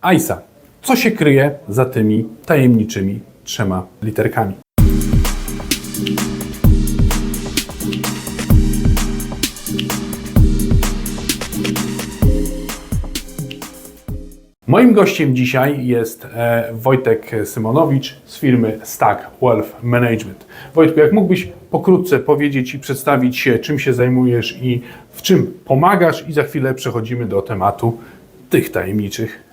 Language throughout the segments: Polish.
AISA. Co się kryje za tymi tajemniczymi trzema literkami? Moim gościem dzisiaj jest e, Wojtek Symonowicz z firmy Stack Wealth Management. Wojtku, jak mógłbyś pokrótce powiedzieć i przedstawić się, czym się zajmujesz i w czym pomagasz i za chwilę przechodzimy do tematu tych tajemniczych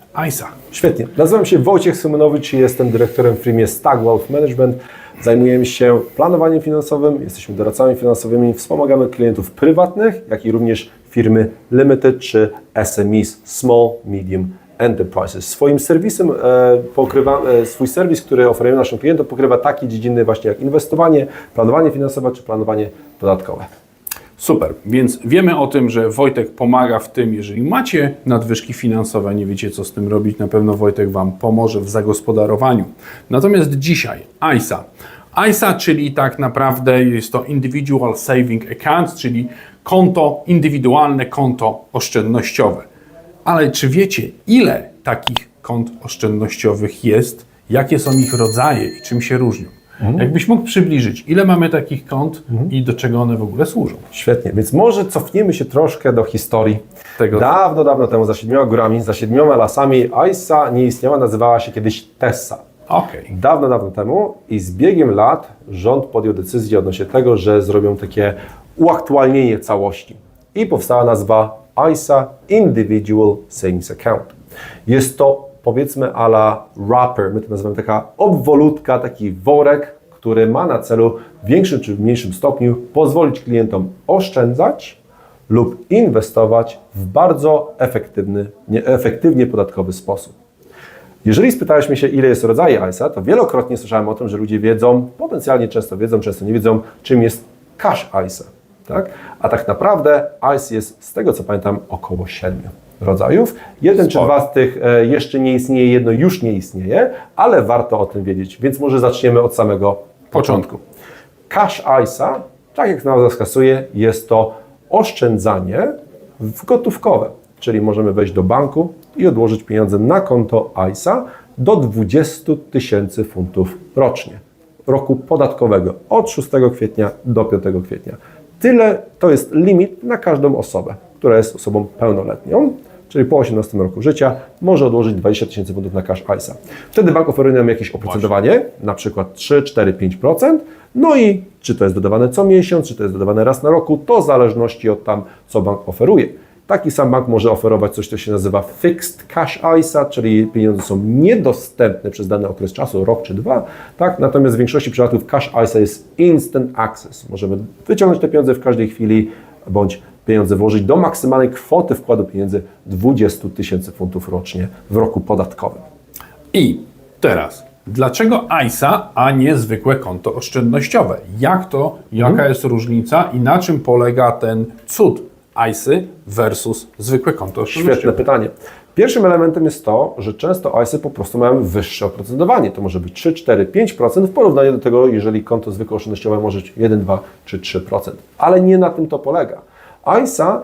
Świetnie. Nazywam się Wojciech Symonowicz i jestem dyrektorem w firmie Stag Wealth Management. Zajmujemy się planowaniem finansowym, jesteśmy doradcami finansowymi, wspomagamy klientów prywatnych, jak i również firmy limited czy SMEs, Small Medium Enterprises. Swoim serwisem e, pokrywa, e, swój serwis, który oferujemy naszym klientom, pokrywa takie dziedziny właśnie jak inwestowanie, planowanie finansowe czy planowanie podatkowe. Super, więc wiemy o tym, że Wojtek pomaga w tym, jeżeli macie nadwyżki finansowe, nie wiecie co z tym robić, na pewno Wojtek Wam pomoże w zagospodarowaniu. Natomiast dzisiaj ISA. ISA, czyli tak naprawdę jest to Individual Saving Account, czyli konto indywidualne, konto oszczędnościowe. Ale czy wiecie, ile takich kont oszczędnościowych jest, jakie są ich rodzaje i czym się różnią? Jakbyś mógł przybliżyć, ile mamy takich kont i do czego one w ogóle służą? Świetnie, więc może cofniemy się troszkę do historii. Tego- Dawno, dawno temu, za siedmioma górami, za siedmioma lasami, AISA nie istniała, nazywała się kiedyś TESSA. Okej. Dawno, dawno temu i z biegiem lat rząd podjął decyzję odnośnie tego, że zrobią takie uaktualnienie całości. I powstała nazwa ISA Individual Savings Account. Jest to powiedzmy ala wrapper, my to nazywamy taka obwolutka, taki worek, który ma na celu w większym czy mniejszym stopniu pozwolić klientom oszczędzać lub inwestować w bardzo efektywny, nie, efektywnie podatkowy sposób. Jeżeli spytałeś mnie się, ile jest rodzajów ISA, to wielokrotnie słyszałem o tym, że ludzie wiedzą, potencjalnie często wiedzą, często nie wiedzą, czym jest cash ISA. Tak? A tak naprawdę ISA jest, z tego co pamiętam, około siedmiu rodzajów. Jeden czy dwa z tych e, jeszcze nie istnieje, jedno już nie istnieje, ale warto o tym wiedzieć, więc może zaczniemy od samego początku. Cash ISA, tak jak nazwa wskazuje, jest to oszczędzanie w gotówkowe, czyli możemy wejść do banku i odłożyć pieniądze na konto ISA do 20 tysięcy funtów rocznie, roku podatkowego od 6 kwietnia do 5 kwietnia. Tyle to jest limit na każdą osobę, która jest osobą pełnoletnią, czyli po 18 roku życia może odłożyć 20 tysięcy funtów na cash ISA. Wtedy bank oferuje nam jakieś oprocentowanie, na przykład 3, 4, 5%, no i czy to jest dodawane co miesiąc, czy to jest dodawane raz na roku, to w zależności od tam, co bank oferuje. Taki sam bank może oferować coś, co się nazywa fixed cash ISA, czyli pieniądze są niedostępne przez dany okres czasu, rok czy dwa, tak? Natomiast w większości przypadków cash ISA jest instant access. Możemy wyciągnąć te pieniądze w każdej chwili, bądź pieniądze włożyć do maksymalnej kwoty wkładu pieniędzy 20 tysięcy funtów rocznie w roku podatkowym. I teraz, dlaczego ISA, a nie zwykłe konto oszczędnościowe? Jak to, jaka jest różnica i na czym polega ten cud ISY versus zwykłe konto Świetne oszczędnościowe? pytanie. Pierwszym elementem jest to, że często ISY po prostu mają wyższe oprocentowanie. To może być 3, 4, 5% w porównaniu do tego, jeżeli konto zwykłe oszczędnościowe może być 1, 2 czy 3%. Ale nie na tym to polega. ISA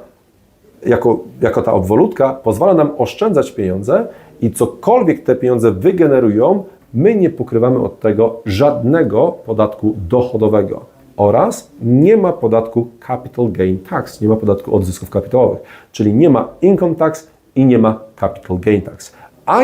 jako, jako ta obwolutka pozwala nam oszczędzać pieniądze i cokolwiek te pieniądze wygenerują, my nie pokrywamy od tego żadnego podatku dochodowego oraz nie ma podatku capital gain tax, nie ma podatku od zysków kapitałowych, czyli nie ma income tax i nie ma capital gain tax.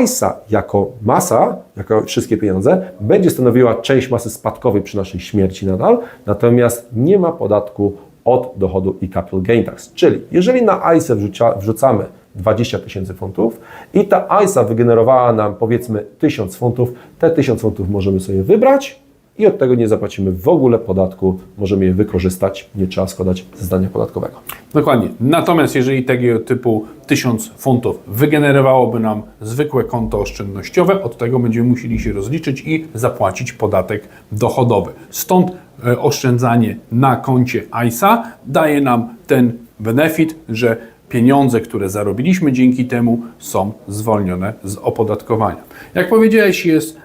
ISA jako masa, jako wszystkie pieniądze, będzie stanowiła część masy spadkowej przy naszej śmierci nadal, natomiast nie ma podatku od dochodu i capital gain tax. Czyli jeżeli na ISA wrzucia, wrzucamy 20 tysięcy funtów i ta ISA wygenerowała nam powiedzmy 1000 funtów, te 1000 funtów możemy sobie wybrać i od tego nie zapłacimy w ogóle podatku, możemy je wykorzystać, nie trzeba składać zeznania podatkowego. Dokładnie. Natomiast jeżeli tego typu 1000 funtów wygenerowałoby nam zwykłe konto oszczędnościowe, od tego będziemy musieli się rozliczyć i zapłacić podatek dochodowy. Stąd e, oszczędzanie na koncie ISA daje nam ten benefit, że pieniądze, które zarobiliśmy dzięki temu są zwolnione z opodatkowania. Jak powiedziałeś, jest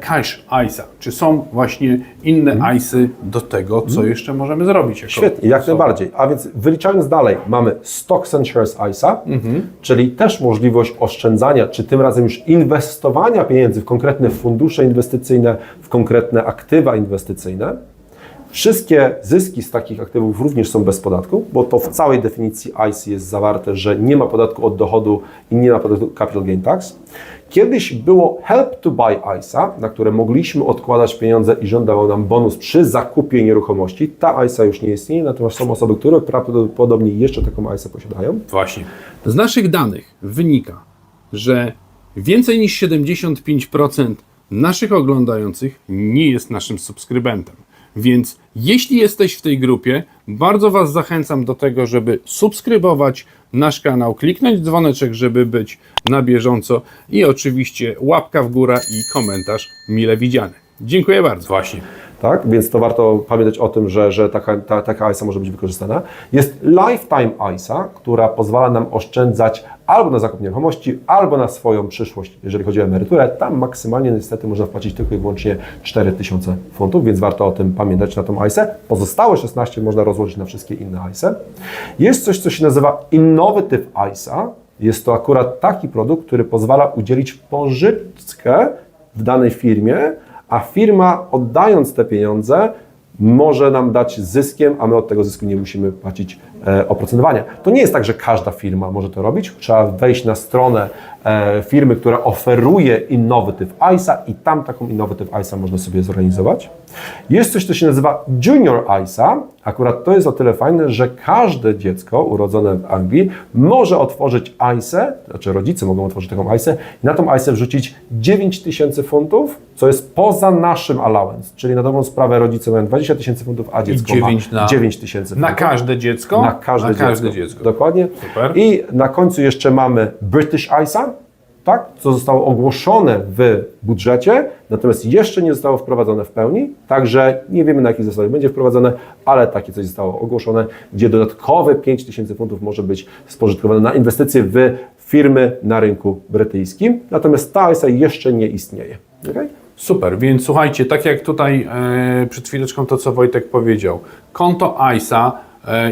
cash ISA? Czy są właśnie inne ISy do tego, co jeszcze możemy zrobić? Jako Świetnie, jak osoba? najbardziej. A więc wyliczając dalej, mamy Stocks and Shares ISA, czyli też możliwość oszczędzania, czy tym razem już inwestowania pieniędzy w konkretne fundusze inwestycyjne, w konkretne aktywa inwestycyjne. Wszystkie zyski z takich aktywów również są bez podatku, bo to w całej definicji ICE jest zawarte, że nie ma podatku od dochodu i nie ma podatku capital gain tax. Kiedyś było Help to Buy ISA, na które mogliśmy odkładać pieniądze i rząd dawał nam bonus przy zakupie nieruchomości. Ta ISA już nie istnieje, natomiast są osoby, które prawdopodobnie jeszcze taką ISA posiadają. Właśnie. Z naszych danych wynika, że więcej niż 75% naszych oglądających nie jest naszym subskrybentem. Więc jeśli jesteś w tej grupie, bardzo Was zachęcam do tego, żeby subskrybować nasz kanał, kliknąć dzwoneczek, żeby być na bieżąco i oczywiście łapka w górę i komentarz mile widziany. Dziękuję bardzo. Właśnie. Tak? Więc to warto pamiętać o tym, że, że taka, ta, taka ISA może być wykorzystana. Jest Lifetime ISA, która pozwala nam oszczędzać albo na zakup nieruchomości, albo na swoją przyszłość, jeżeli chodzi o emeryturę. Tam maksymalnie niestety można wpłacić tylko i wyłącznie 4000 funtów, więc warto o tym pamiętać na tą ISA. Pozostałe 16 można rozłożyć na wszystkie inne ISA. Jest coś, co się nazywa Innovative ISA. Jest to akurat taki produkt, który pozwala udzielić pożyczkę w danej firmie, a firma oddając te pieniądze może nam dać zyskiem, a my od tego zysku nie musimy płacić e, oprocentowania. To nie jest tak, że każda firma może to robić. Trzeba wejść na stronę firmy, która oferuje Innovative ISA i tam taką Innovative ISA można sobie zorganizować. Jest coś, co się nazywa Junior ISA. Akurat to jest o tyle fajne, że każde dziecko urodzone w Anglii może otworzyć ISA, znaczy rodzice mogą otworzyć taką ISA i na tą ISA wrzucić 9 tysięcy funtów, co jest poza naszym allowance, czyli na dobrą sprawę rodzice mają 20 tysięcy funtów, a dziecko 9 ma na- 9 tysięcy Na funtów. każde dziecko? Na każde, na każde dziecko. dziecko. Dokładnie. Super. I na końcu jeszcze mamy British ISA, tak, co zostało ogłoszone w budżecie, natomiast jeszcze nie zostało wprowadzone w pełni, także nie wiemy na jakich zasadach będzie wprowadzone, ale takie coś zostało ogłoszone, gdzie dodatkowe 5 tysięcy funtów może być spożytkowane na inwestycje w firmy na rynku brytyjskim, natomiast ta ISA jeszcze nie istnieje. Okay? Super, więc słuchajcie, tak jak tutaj e, przed chwileczką to, co Wojtek powiedział, konto ISA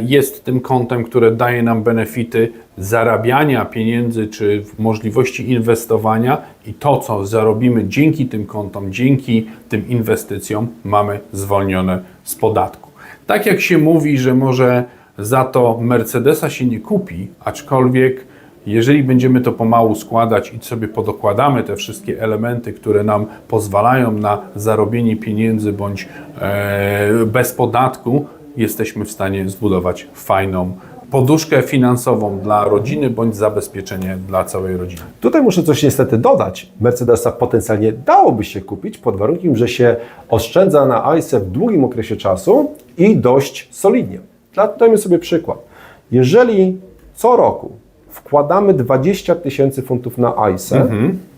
jest tym kontem, które daje nam benefity zarabiania pieniędzy czy możliwości inwestowania i to, co zarobimy dzięki tym kontom, dzięki tym inwestycjom, mamy zwolnione z podatku. Tak jak się mówi, że może za to Mercedesa się nie kupi, aczkolwiek jeżeli będziemy to pomału składać i sobie podokładamy te wszystkie elementy, które nam pozwalają na zarobienie pieniędzy bądź e, bez podatku, jesteśmy w stanie zbudować fajną poduszkę finansową dla rodziny bądź zabezpieczenie dla całej rodziny. Tutaj muszę coś niestety dodać. Mercedesa potencjalnie dałoby się kupić pod warunkiem, że się oszczędza na ICE w długim okresie czasu i dość solidnie. Dajmy sobie przykład. Jeżeli co roku wkładamy 20 tysięcy funtów na ICE,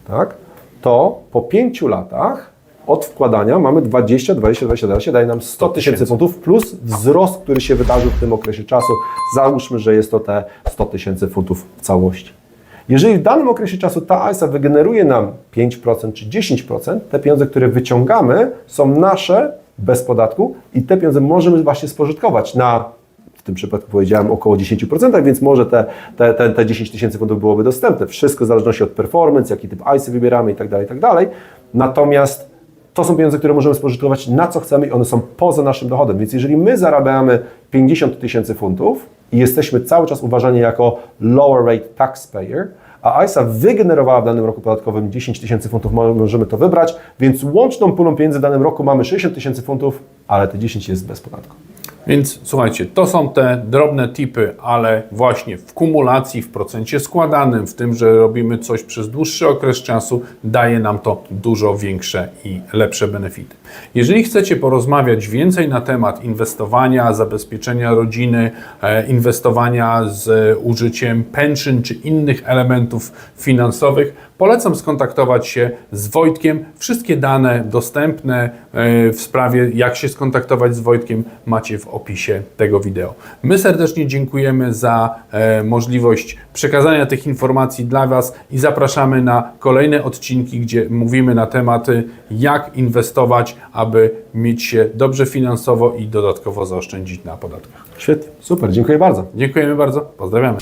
tak, to po 5 latach od wkładania mamy 20, 20, 20, 20, daje nam 100 tysięcy funtów plus wzrost, który się wydarzył w tym okresie czasu. Załóżmy, że jest to te 100 tysięcy funtów w całości. Jeżeli w danym okresie czasu ta ISA wygeneruje nam 5% czy 10%, te pieniądze, które wyciągamy, są nasze bez podatku i te pieniądze możemy właśnie spożytkować na, w tym przypadku powiedziałem, około 10%, więc może te, te, te, te 10 tysięcy funtów byłoby dostępne. Wszystko w zależności od performance, jaki typ ISA wybieramy i tak dalej, tak dalej. Natomiast to są pieniądze, które możemy spożytkować na co chcemy i one są poza naszym dochodem. Więc jeżeli my zarabiamy 50 tysięcy funtów i jesteśmy cały czas uważani jako lower rate taxpayer, a ISA wygenerowała w danym roku podatkowym 10 tysięcy funtów, mo- możemy to wybrać, więc łączną pulą pieniędzy w danym roku mamy 60 tysięcy funtów, ale te 10 jest bez podatku. Więc słuchajcie, to są te drobne tipy, ale właśnie w kumulacji, w procencie składanym, w tym, że robimy coś przez dłuższy okres czasu, daje nam to dużo większe i lepsze benefity. Jeżeli chcecie porozmawiać więcej na temat inwestowania, zabezpieczenia rodziny, e, inwestowania z użyciem pension czy innych elementów finansowych, Polecam skontaktować się z Wojtkiem. Wszystkie dane dostępne e, w sprawie, jak się skontaktować z Wojtkiem, macie w opisie tego wideo. My serdecznie dziękujemy za e, możliwość przekazania tych informacji dla Was i zapraszamy na kolejne odcinki, gdzie mówimy na tematy, jak inwestować, aby mieć się dobrze finansowo i dodatkowo zaoszczędzić na podatkach. Świetnie, super, dziękuję bardzo. Dziękujemy bardzo, pozdrawiamy.